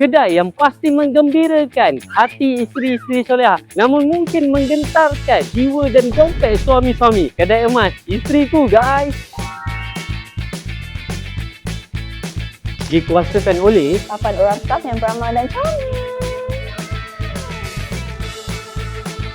Kedai yang pasti menggembirakan hati isteri-isteri soleha namun mungkin menggentarkan jiwa dan dompet suami-suami. Kedai emas isteriku guys. Dikuasakan oleh Papan orang staff yang beramah dan comel.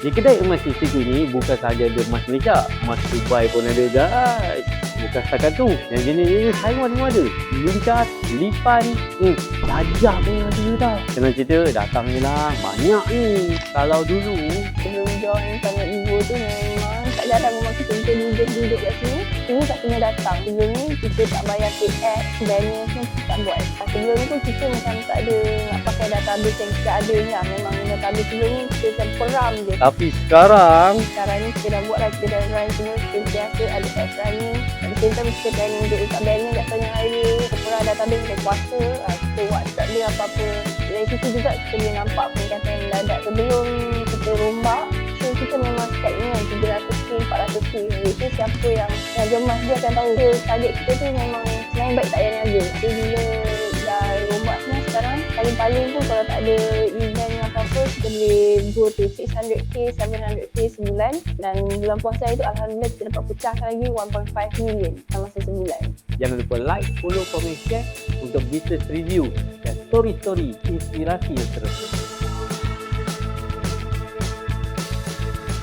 Di kedai emas istriku ni bukan sahaja ada emas Malaysia, emas Dubai pun ada guys. Bukan setakat tu, yang jenis-jenis Taiwan pun ada. Luncat, lipan, hmm, gajah pun ada tau. Senang cerita, datang je lah. Banyak ni. Kalau dulu, Sebelum join Planet Vivo tu memang tak jarang memang kita duduk-duduk kat sini. Tak kena datang. Sebelum ni kita tak bayar banner semua kita tak buat. Sebelum ni pun kita macam tak ada nak pakai database yang kita ada ni lah. Memang database sebelum ni kita macam peram je. tapi sekarang, Sekarang ni kita dah buat lah, kita dah run semua sentiasa ada app running. Kita planning untuk letak banner kat tengah highway, kita perah database kita kuasa, ah, kita whatsapp dia apa-apa. Dari situ juga kita boleh nampak peningkatan yang mendadak sebelum kita rombak. So kita memang set dengan 300k, 400k. Which is siapa yang yang jemas dia akan tahu. So, target kita tu memang sebenarnya baik tak payah niaga. Tapi bila dah rombak semua sekarang, paling-paling pun kalau tak ada go to 600k, 700k sebulan. Dan bulan puasa itu Alhamdulillah kita dapat pecahkan lagi 1.5 million masa sebulan. jangan lupa like, follow, komen, share untuk business review dan story-story inspirasi yang terus.